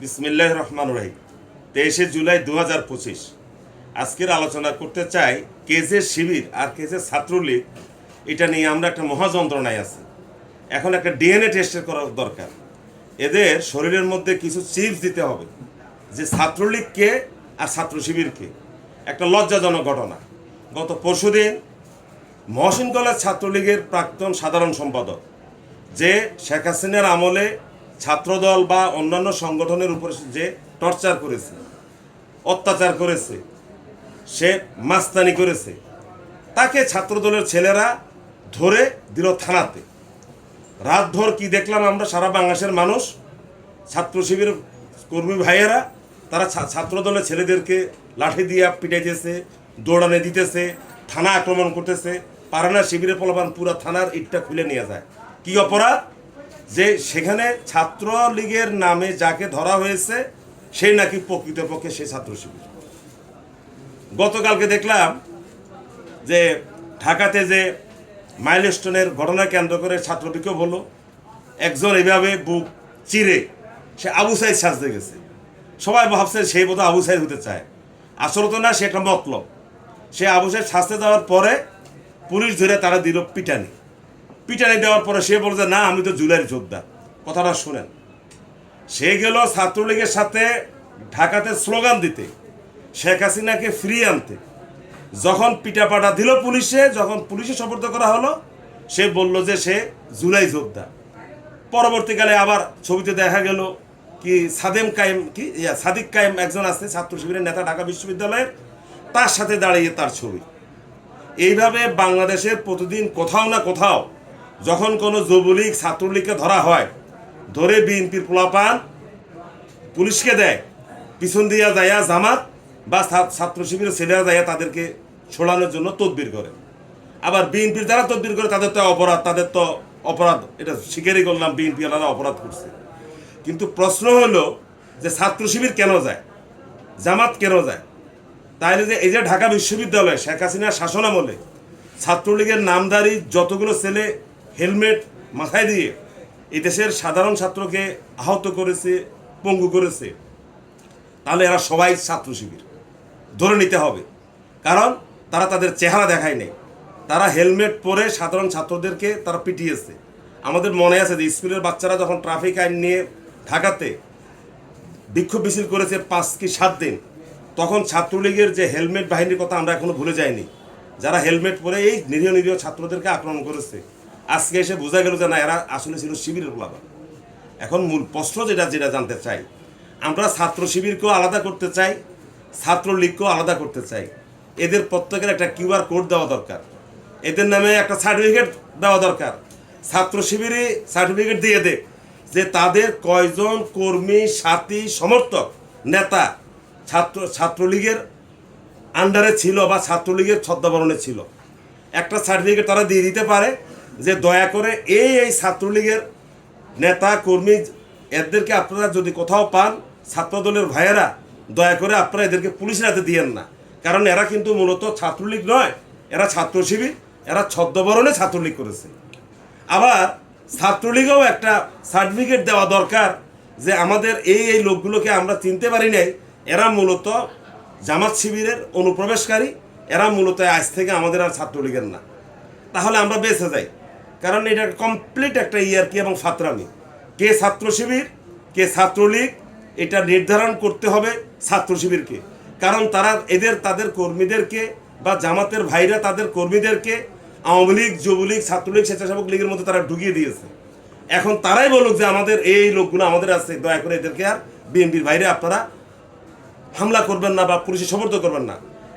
বিসমিল্লাহ রহমান রহিম। তেইশে জুলাই দু হাজার পঁচিশ। আজকের আলোচনা করতে চাই কেজে শিবির আর কেজে ছাত্রলীগ, এটা নিয়ে আমরা একটা মহাযন্ত্রণায় আছি। এখন একটা ডিএনএ টেস্টের করা দরকার। এদের শরীরের মধ্যে কিছু চিপস দিতে হবে যে ছাত্রলীগকে আর ছাত্র শিবিরকে একটা লজ্জাজনক ঘটনা। গত পরশুদিন কলেজ ছাত্রলীগের প্রাক্তন সাধারণ সম্পাদক, যে শেখ হাসিনার আমলে ছাত্রদল বা অন্যান্য সংগঠনের উপর যে টর্চার করেছে, অত্যাচার করেছে, সে মাস্তানি করেছে, তাকে ছাত্রদলের ছেলেরা ধরে দিল থানাতে। রাতভর কি দেখলাম আমরা, সারা বাংলাদেশের মানুষ, ছাত্র শিবির কর্মী ভাইয়েরা, তারা ছাত্রদলের ছেলেদেরকে লাঠি দিয়ে পিটাইতেছে, দৌড়ানে দিতেছে, থানা আক্রমণ করতেছে, পারানা শিবিরের পলবান পুরা থানার ইটটা খুলে নিয়ে যায়। কি অপরাধ? যে সেখানে ছাত্র লীগের নামে যাকে ধরা হয়েছে, সেই নাকি প্রকৃতপক্ষে সে ছাত্র শিবির গতকালকে দেখলাম যে ঢাকাতে যে মাইলস্টোনের ঘটনা কেন্দ্র করে ছাত্র বিক্ষোভ হলো একজন এভাবে বুক চিরে সে আবু সাইদ সাজতে গেছে। সবাই ভাবছে সেই মতো আবু সাইদ হতে চায়। আসলে তো না, সে একটা মতলব। সে আবু সাইদ সাজতে যাওয়ার পরে পুলিশ ধরে তারা দিল পিটানি। পিটানি দেওয়ার পরে সে বলছে না আমি তো জুলাইয়ের যোদ্ধা। কথাটা শোনেন। সে গেল ছাত্রলীগের সাথে ঢাকাতে স্লোগান দিতে শেখ হাসিনাকে ফ্রি আনতে। যখন পিটাপাটা দিল পুলিশে যখন পুলিশে সপর্দ করা হলো সে বলল যে সে জুলাই যোদ্ধা। পরবর্তীকালে আবার ছবিতে দেখা গেল কি সাদেম কায়েম কি ইয়া, সাদিক কায়েম একজন আছে ছাত্র শিবিরের নেতা ঢাকা বিশ্ববিদ্যালয়ের তার সাথে দাঁড়িয়ে তার ছবি। এইভাবে বাংলাদেশের প্রতিদিন কোথাও না কোথাও যখন কোনো যুবলীগ, ছাত্রলীগকে ধরা হয়, ধরে বিএনপির পোলাপান পুলিশকে দেয়, পিছন দিয়া যায়া জামাত বা ছাত্র শিবিরের ছেলেরা যাইয়া তাদেরকে ছোড়ানোর জন্য তদবির করে। আবার বিএনপির যারা তদবির করে, তাদের তো অপরাধ, তাদের তো অপরাধ, এটা স্বীকারই করলাম বিএনপি আলাদা অপরাধ করছে। কিন্তু প্রশ্ন হলো যে ছাত্র শিবির কেন যায়? জামাত কেন যায়? তাইলে যে এই যে ঢাকা বিশ্ববিদ্যালয়, শেখ হাসিনার শাসনামলে ছাত্রলীগের নামদারি যতগুলো ছেলে হেলমেট মাথায় দিয়ে এই দেশের সাধারণ ছাত্রকে আহত করেছে, পঙ্গু করেছে, তাহলে এরা সবাই ছাত্র শিবির। ধরে নিতে হবে। কারণ তারা তাদের চেহারা দেখায় নেই। তারা হেলমেট পরে সাধারণ ছাত্রদেরকে তারা পিটিয়েছে। আমাদের মনে আছে যে স্কুলের বাচ্চারা যখন ট্রাফিক আইন নিয়ে ঢাকাতে বিক্ষোভ মিছিল করেছে পাঁচ কি সাত দিন, তখন ছাত্রলীগের যে হেলমেট বাহিনীর কথা আমরা এখনও ভুলে যাইনি। যারা হেলমেট পরে এই নিরীহ নিরীহ ছাত্রদেরকে আক্রমণ করেছে আজকে এসে বোঝা গেল যে না, এরা আসলে ছিল শিবিরের গোলাবা এখন মূল প্রশ্ন যেটা যেটা জানতে চাই, আমরা ছাত্র শিবিরকেও আলাদা করতে চাই ছাত্রলীগকেও আলাদা করতে চাই। এদের প্রত্যেকের একটা কিউআর কোড দেওয়া দরকার। এদের নামে একটা সার্টিফিকেট দেওয়া দরকার। ছাত্র শিবিরে সার্টিফিকেট দিয়ে দে যে তাদের কয়জন কর্মী, সাথী, সমর্থক, নেতা ছাত্র ছাত্রলীগের আন্ডারে ছিল বা ছাত্রলীগের ছদ্মাবরণে ছিল। একটা সার্টিফিকেট তারা দিয়ে দিতে পারে যে দয়া করে এই এই ছাত্রলীগের নেতা, কর্মী, এদেরকে আপনারা যদি কোথাও পান, ছাত্রদলের ভাইয়েরা, দয়া করে আপনারা এদেরকে পুলিশের হাতে দিয়েন না। কারণ এরা কিন্তু মূলত ছাত্রলীগ নয়, এরা ছাত্র শিবির এরা ছদ্মবরণে ছাত্রলীগ করেছে। আবার ছাত্রলীগেও একটা সার্টিফিকেট দেওয়া দরকার যে আমাদের এই এই লোকগুলোকে আমরা চিনতে পারি নাই, এরা মূলত জামাত শিবিরের অনুপ্রবেশকারী, এরা মূলত আজ থেকে আমাদের আর ছাত্রলীগের না। তাহলে আমরা বেঁচে যাই। কারণ এটা কমপ্লিট একটা ইয়ারকি এবং ফাতরামি কে ছাত্র শিবির, কে ছাত্রলীগ, এটা নির্ধারণ করতে হবে ছাত্র শিবিরকে। কারণ তারা এদের, তাদের কর্মীদেরকে বা জামাতের ভাইরা তাদের কর্মীদেরকে আওয়ামী লীগ, যুবলীগ, ছাত্রলীগ, স্বেচ্ছাসেবক লীগের মধ্যে তারা ঢুকিয়ে দিয়েছে। এখন তারাই বলুক যে আমাদের এই লোকগুলো আমাদের আছে, দয়া করে এদেরকে আর বিএনপির বাইরে আপনারা হামলা করবেন না বা পুলিশে সমর্থ করবেন না।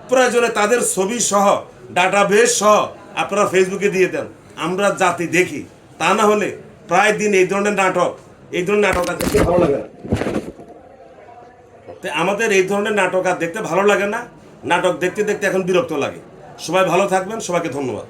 প্রয়োজনে তাদের ছবি সহ ডাটা বেস সহ আপনারা ফেসবুকে দিয়ে দেন। আমরা জাতি দেখি। তা না হলে প্রায় দিন এই ধরনের নাটক, এই ধরনের নাটক আর দেখতে ভালো লাগে না। আমাদের এই ধরনের নাটক আর দেখতে ভালো লাগে না। নাটক দেখতে দেখতে এখন বিরক্ত লাগে। সবাই ভালো থাকবেন, সবাইকে ধন্যবাদ।